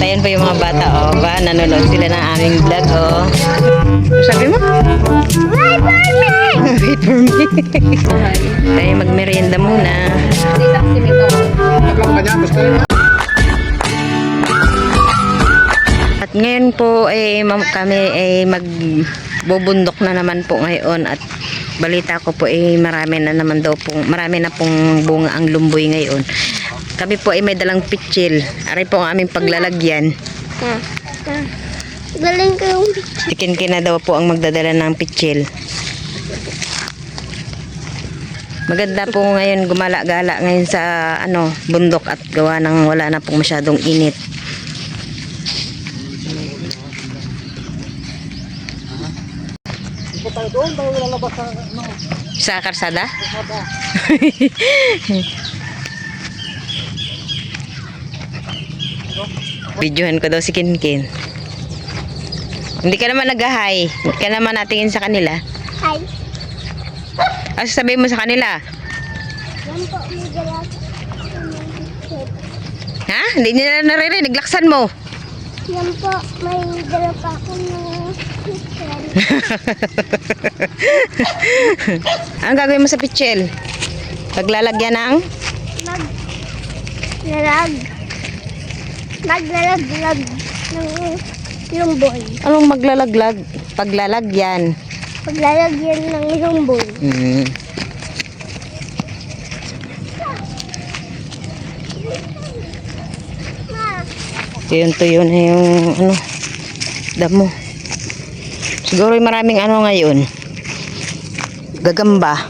At ayan po yung mga bata, oh, ba, nanonood sila ng aming vlog, oh. Ano Sabi mo? Wait for me! Tayo magmerienda muna. Tatlong kanya, basta yun. At ngayon po ay ma'am, kami ay magbubundok na naman po ngayon at balita ko po ay marami na naman daw pong marami na pong bunga ang lumboy ngayon. Kami po ay may dalang pitchil. Aray po ang aming paglalagyan. Galing ko yung Tikin na daw po ang magdadala ng pitchil. Maganda po ngayon gumala-gala ngayon sa ano bundok at gawa ng wala na pong masyadong init. Lalabas sa ano. Sa karsada? Videohan ko daw si Kinkin. Hindi ka naman nag-hi. Hindi ka naman natingin sa kanila. Ay, Ano sabihin mo sa kanila? yan po. Ha? Hindi nila naririnig. Laksan mo. Yan po, may dala pa ako ng. Anong gagawin mo sa pichel? Paglalagyan ng? Mag... Lalag. Maglalaglag ng lumboy. Anong maglalaglag? Paglalagyan. Paglalagyan ng lumboy. Hmm. Ma, Tuyon-tuyo na yung ano, damo. Siguro yung maraming ano ngayon. Gagamba.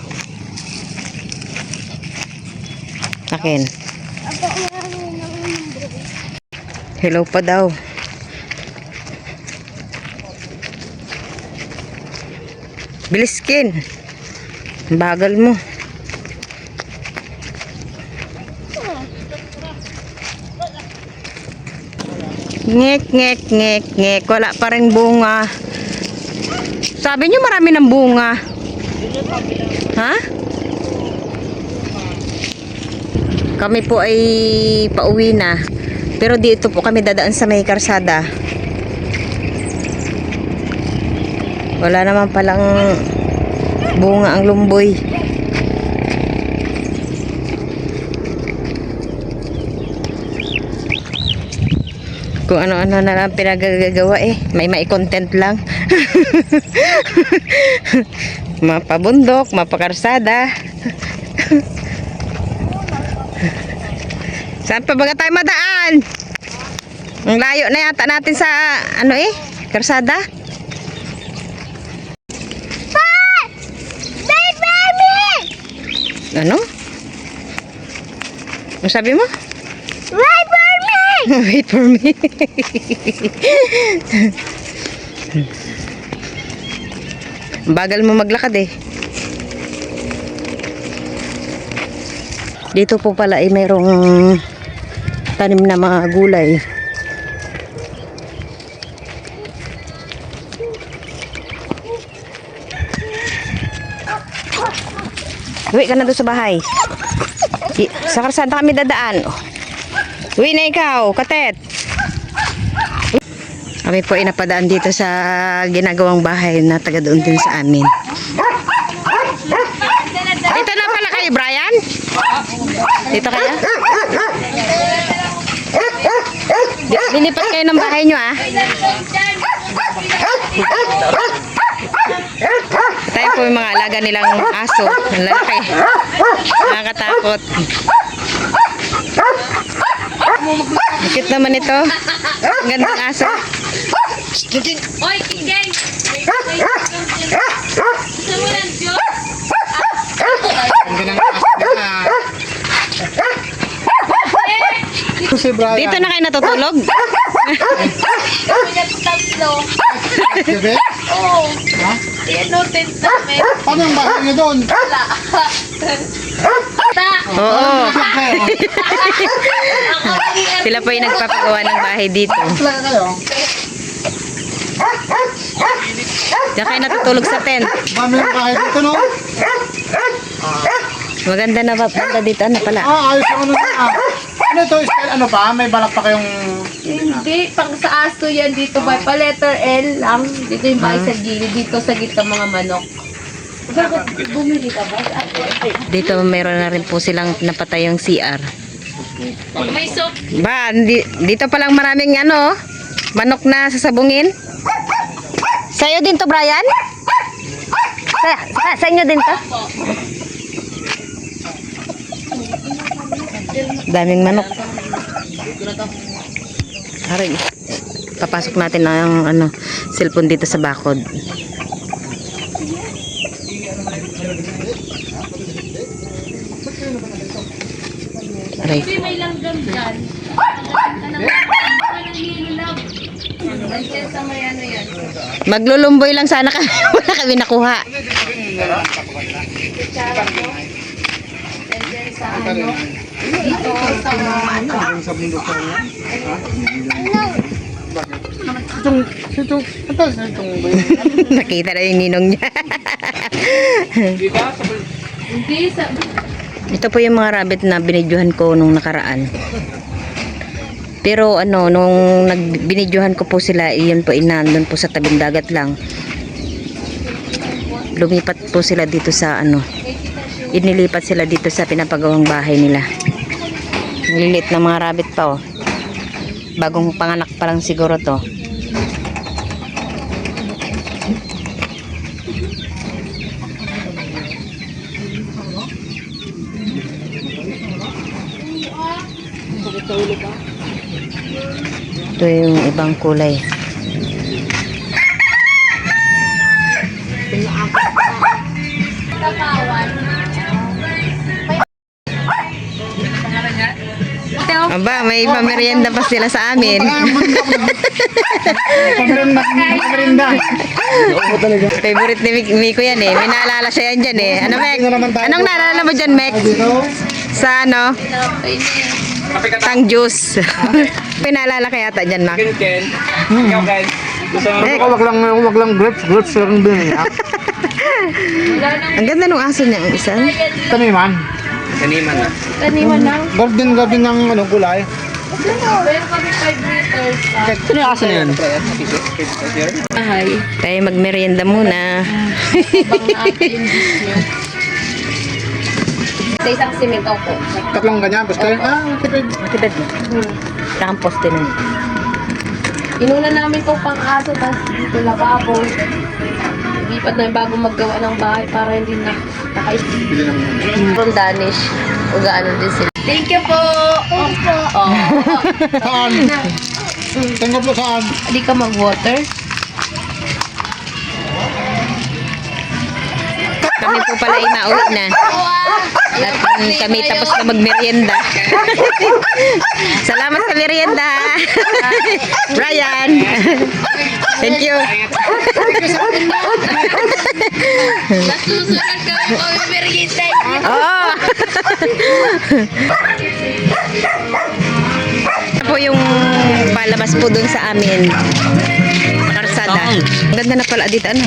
Akin. ako marami ng lumboy. Hello pa daw. Bilis kin. Bagal mo. Ngek, ngek, ngek, ngek. Wala pa rin bunga. Sabi niyo marami ng bunga. Ha? Kami po ay pauwi na. Pero dito po kami dadaan sa may karsada. Wala naman palang bunga ang lumboy. Kung ano-ano na lang pinagagawa eh. May may content lang. mapabundok, mapakarsada. Saan pa baga tayo madaan? Ang layo na yata natin sa ano eh, karsada. Ano? Ano sabi mo? Wait for me! Wait for me. Bagal mo maglakad eh. Dito po pala ay mayroong tanim na mga gulay. Uwi ka na doon sa bahay. I- Sa karsada kami dadaan. Uwi na ikaw, katet. Kami po ay napadaan dito sa ginagawang bahay na taga doon din sa amin. Dito na pala kayo, Brian? Dito kaya? Linipat kayo ng bahay nyo, ah. Tayo po yung mga alaga nilang aso. Ang lalaki. Nakakatakot. Cute naman ito. Ang gandang aso. Oy, King! Gusto mo ng Diyos? Ang ganang asda. Si Brian. Dito na kayo natutulog? Na tatlo. Gabi? Oo. Ha? Yan o, tent namin. Paano ang bahay niyo doon? Wala. Ta! Oo. Ako Sila po yung nagpapagawa ng bahay dito. Saan kayo? Diyan kayo natutulog sa tent. Dami ng bahay dito, no? Maganda na ba? Maganda dito. Ano pala? Ah, ayos ano na. Ah. Ano to? Style, ano pa? May balak pa kayong Hindi, pang sa aso yan dito ba? Pa letter L lang. Dito yung bahay sa gilid. Dito sa gitna mga manok. Bakit bumili ka ba? Dito meron na rin po silang napatayong CR. May soup. Ba, di- dito pa lang maraming ano, manok na sasabungin. Sa'yo din to, Brian? Sa, sa, sa inyo din to? Daming manok. Aray, papasok natin ang ano, cellphone dito sa bakod. Aray. May langgam dyan. Ano. Maglulumboy lang sana kami. Wala kami nakuha. Sa ano. Dito sa mga ano. Sa bundok. Ha? Itong, itong, ito, itong ba yun? Nakita na yung ninong niya. Hindi. Ito po yung mga rabbit na binidyohan ko nung nakaraan. Pero ano, nung nagbinidyohan ko po sila, iyon po inandun po sa tabing dagat lang. Lumipat po sila dito sa ano, inilipat sila dito sa pinapagawang bahay nila. Lilit na mga rabbit pa oh. Bagong panganak pa lang siguro to. Ito yung ibang kulay. Aba, may pamerienda pa sila sa amin. Pamerinda, pamerinda. Oo talaga. Favorite ni Mik- Miko yan eh. May naalala siya yan dyan eh. Ano, Mek? Anong naalala mo dyan, Mek? Sa ano? Tang juice. Pinaalala kaya ta dyan, Mak? Ken, ikaw Ken. Gusto mo? Mek, wag lang, wag lang grapes, grapes lang din. ah. ang ganda ng aso niya, ang isa. Taniman. Kaniman na. Taniman lang. Garden, garden ng ano, gulay. Meron kami 5 liters. Ano yung aso na yun? Bahay. Tayo magmerienda muna. Dish nyo. Sa isang simento po. Tatlong ganyan, basta. Ah, tipid. Ang poste na yun. Inuna namin itong pang-aso, tapos dito lababo. Lipat na yung bago maggawa ng bahay para hindi na nakaisip. From Danish. Ugaano din sila. Thank you po! Opo. Oh. Saan? Tanggap mo saan? Hindi ka mag-water? Kami po pala ay mauwi na. At mm, kami tapos na magmerienda. Salamat sa merienda. Brian. Thank you. Nasusunod ka po merienda. Oo. Po yung palabas po dun sa amin. Karsada. Ang ganda na pala dito. Ano?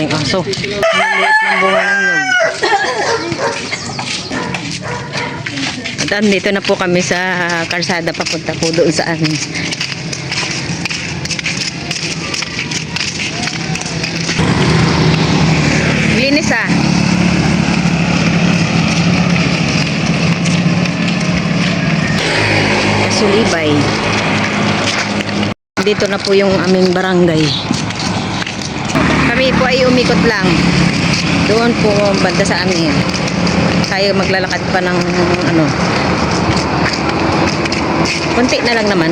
Okay, aso. Ang ng bunga ng nyug. At andito na po kami sa karsada papunta po doon sa amin. Linis ah. Sulibay. Dito na po yung aming barangay. Kami po ay umikot lang. Doon po banda sa amin. Tayo maglalakad pa ng ano. Kunti na lang naman.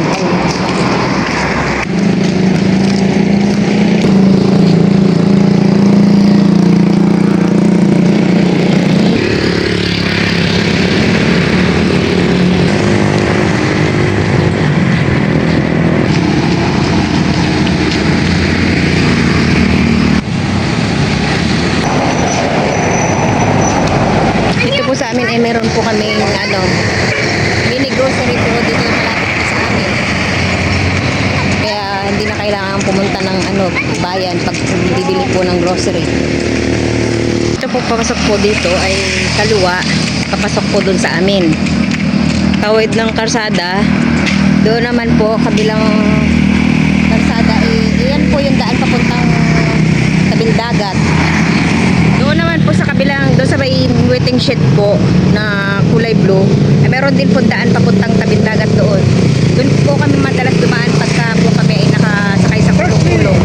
Dito po sa amin ay meron po kami ano, mini grocery po dito malapit po sa amin. Kaya hindi na kailangan pumunta ng ano, bayan pag bibili po ng grocery. Ito po papasok po dito ay kaluwa, papasok po dun sa amin. Tawid ng karsada, doon naman po kabilang karsada, eh, yan po yung daan papuntang tabing dagat. Doon naman po sa kabilang, doon sa may waiting shed po na kulay blue, eh, meron din po daan papuntang tabing dagat doon. Doon po kami madalas dumaan pagka po kami ay nakasakay sa kulong-kulong.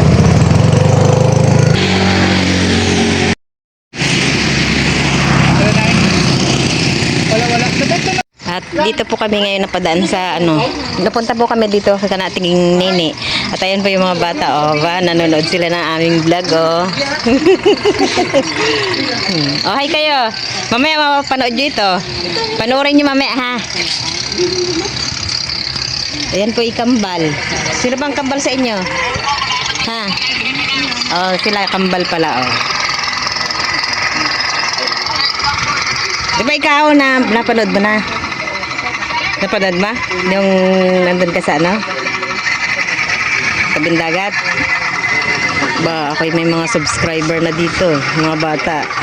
Wala, wala. At dito po kami ngayon napadaan sa ano, napunta po kami dito sa nating nini. At ayan po yung mga bata, oh, ba, nanonood sila ng aming vlog, oh. Oh, hi kayo. Mamaya mapapanood nyo ito. Panoorin nyo mamaya, ha? Ayan po ikambal. Sino bang kambal sa inyo? Ha? Oh, sila kambal pala, oh. Di ikaw na napanood mo na? Napanood ba? Yung nandun ka sa ano? Tabing dagat? Ba, ako may mga subscriber na dito, mga bata.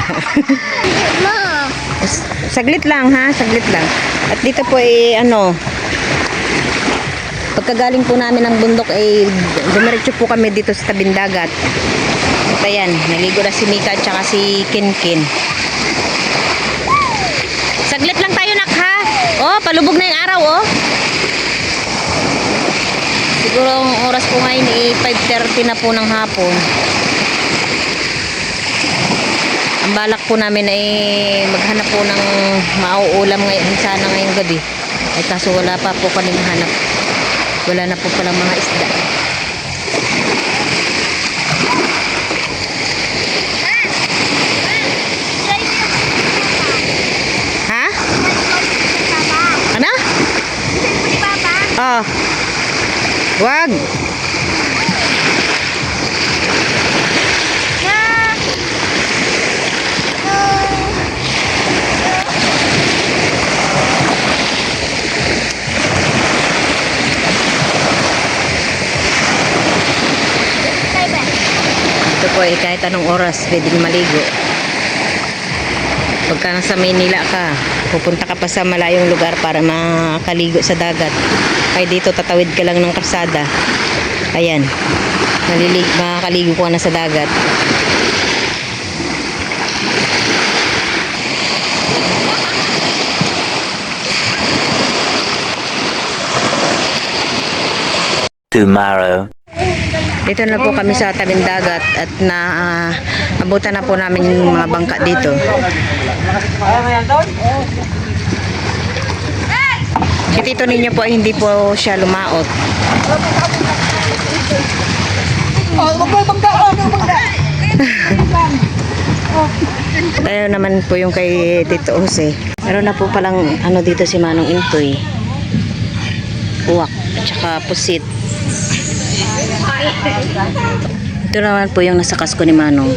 Saglit lang ha, saglit lang. At dito po ay ano, pagkagaling po namin ng bundok ay dumiretso po kami dito sa tabing dagat. At ayan, naligo na si Mika at saka si Kinkin. Saglit lang tayo nak ha. Oh, palubog na yung araw oh. Siguro ang oras po ngayon ay 5.30 na po ng hapon. Ang balak po namin ay maghanap po ng mauulam ngayon sana ngayong gabi. Ay kaso wala pa po kami mahanap. Wala na po palang mga isda. Ha? Ano? Oh. Wag. Ito po eh, kahit anong oras pwedeng maligo. Pagka nasa Maynila ka, pupunta ka pa sa malayong lugar para makaligo sa dagat. Kaya dito tatawid ka lang ng karsada. Ayan. Malilig, makakaligo ka na sa dagat. tomorrow. Dito na po kami sa tabing dagat at na ah, abutan na po namin yung mga bangka dito. Si tito ninyo po hindi po siya lumaot. Tayo naman po yung kay Tito Jose. Meron na po palang ano dito si Manong Intoy. Uwak at saka pusit. Ito naman po yung nasa kasko ni Manong.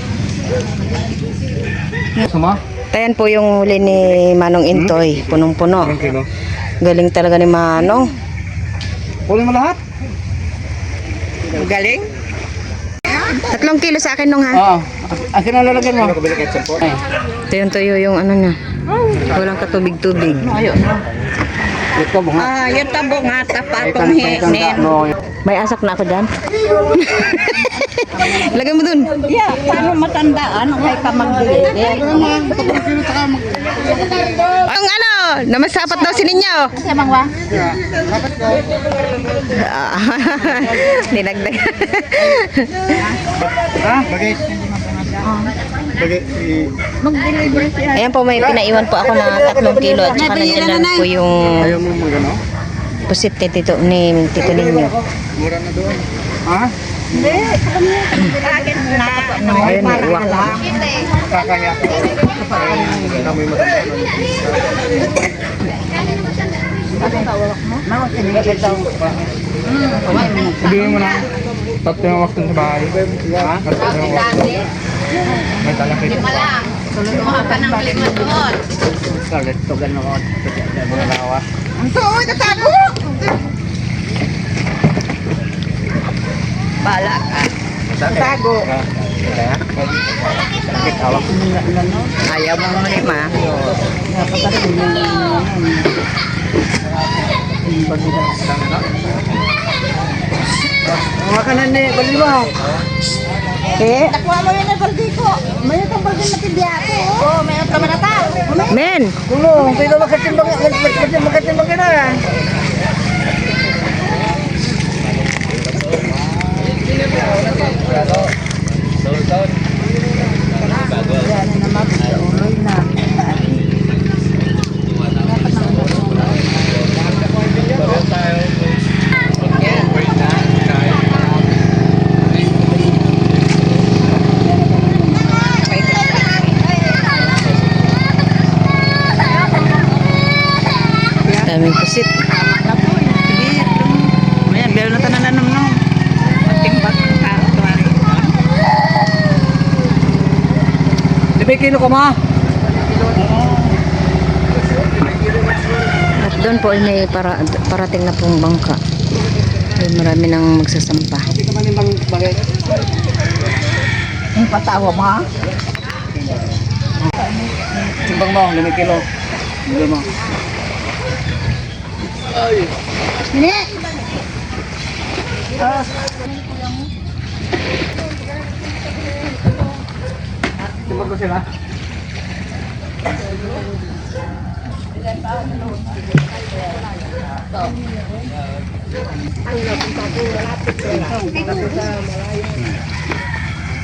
Sama? Ayan po yung huli ni Manong Intoy. Punong-puno. Galing talaga ni Manong. Kunin mo lahat? Galing? Tatlong kilo sa akin nung ha. Oo. Akin na lalagyan mo. Ito yung tuyo yung ano niya. Walang katubig-tubig. Ito, bunga. Ah, yung tabo nga, tanda mo. May asak na ako dyan. Lagay mo dun. Yeah, paano matandaan kay ka magbili? Ang ano, namasapat daw si ninyo. Kasi mangwa. Ah, Dinagdag. Ha? Bagay. I- Ayan po, may pinaiwan po ako na tatlong kilo at saka nandiyan lang po yung Ayaw mo magano? pusit ni tito, ni tito ninyo. Mura na doon. Ha? Ayun, may uwak. Kakaya. Kamoy mo. Sabihin mo na. Tatlo yung wakton sa bahay. Ha? Tatlo yung wakton. May talakit. Kumuha ka ng lima doon. Kalit to gano ko. Mga lawa. Bala ka. Tago. Ayaw mo mo lima. Mga kanan ni, bali ba? Eh? Nakuha mo yun ang baldi ko. Mayroon kang baldi na pibiyato. Oo, oh, mayroon ka manata. Men, Kulong, pero makatimbang, makatimbang ka na. daming pusit. Ayan, meron na tanan nanom no. Timbang ng tao. tuwari. Di ba kilo ka ma? At doon po ay may para, parating na pong bangka. Ay marami nang magsasampa. Hindi ka man yung bagay. Yung patawa mo ha? Timbang mo, lima kilo. Lima. Timbang ko sila.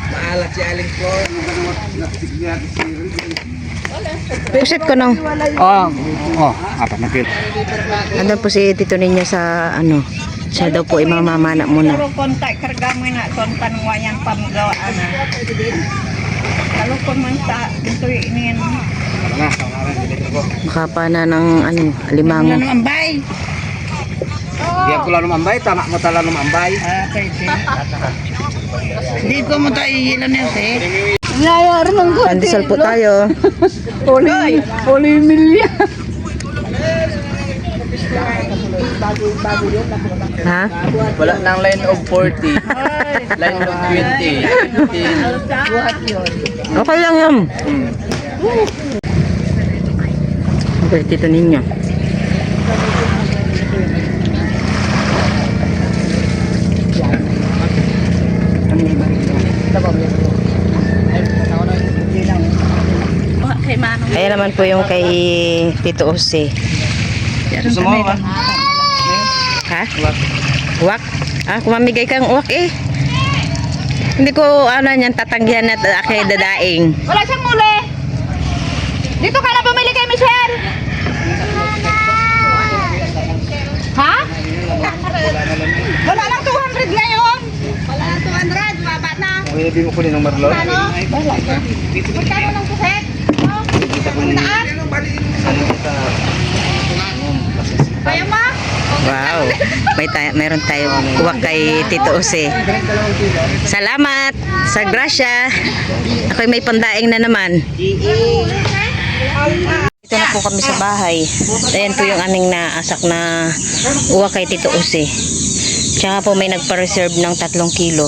Maalat si Aling Flor. Pusit ko nang. Oh, oh, apat na kilo. Ano po si tito ninyo sa ano? Siya daw po ay mamamana muna. Pero kontak karga mo na kontan wayang pamgawaan. Kalau ko man sa ito ini Makapa na ng ano, alimango. Ano ang bay? Diyan ko lang lumambay, tama mo tala lumambay. Ah, kay Hindi ko mo tayo ihilan yun eh. Pandesal po tayo. Poli, poli milya. Ha? Wala nang line of 40. line of 20. 15. Okay lang yan. Okay, tito ninyo. Ayan naman po yung kay Tito Ose. Gusto mo ba? Ha? Wak? Ah, kumamigay kang wak eh. Hindi ko ano yan tatanggihan na kay dadaing. Wala siyang muli. Dito ka na bumili kay Michelle. Ha? Wala lang 200 ngayon. Wala lang 200, Kung hindi mo kunin ng marlon. Ano? Magkano ng puset? Kaya mo? Wow. May tayo, meron tayong wak kay Tito Ose. Salamat sa grasya. Ako'y may pandaing na naman. Ito na po kami sa bahay. Ayan po yung aming naasak na uwak kay Tito Ose. Tsaka po may nagpa-reserve ng tatlong kilo.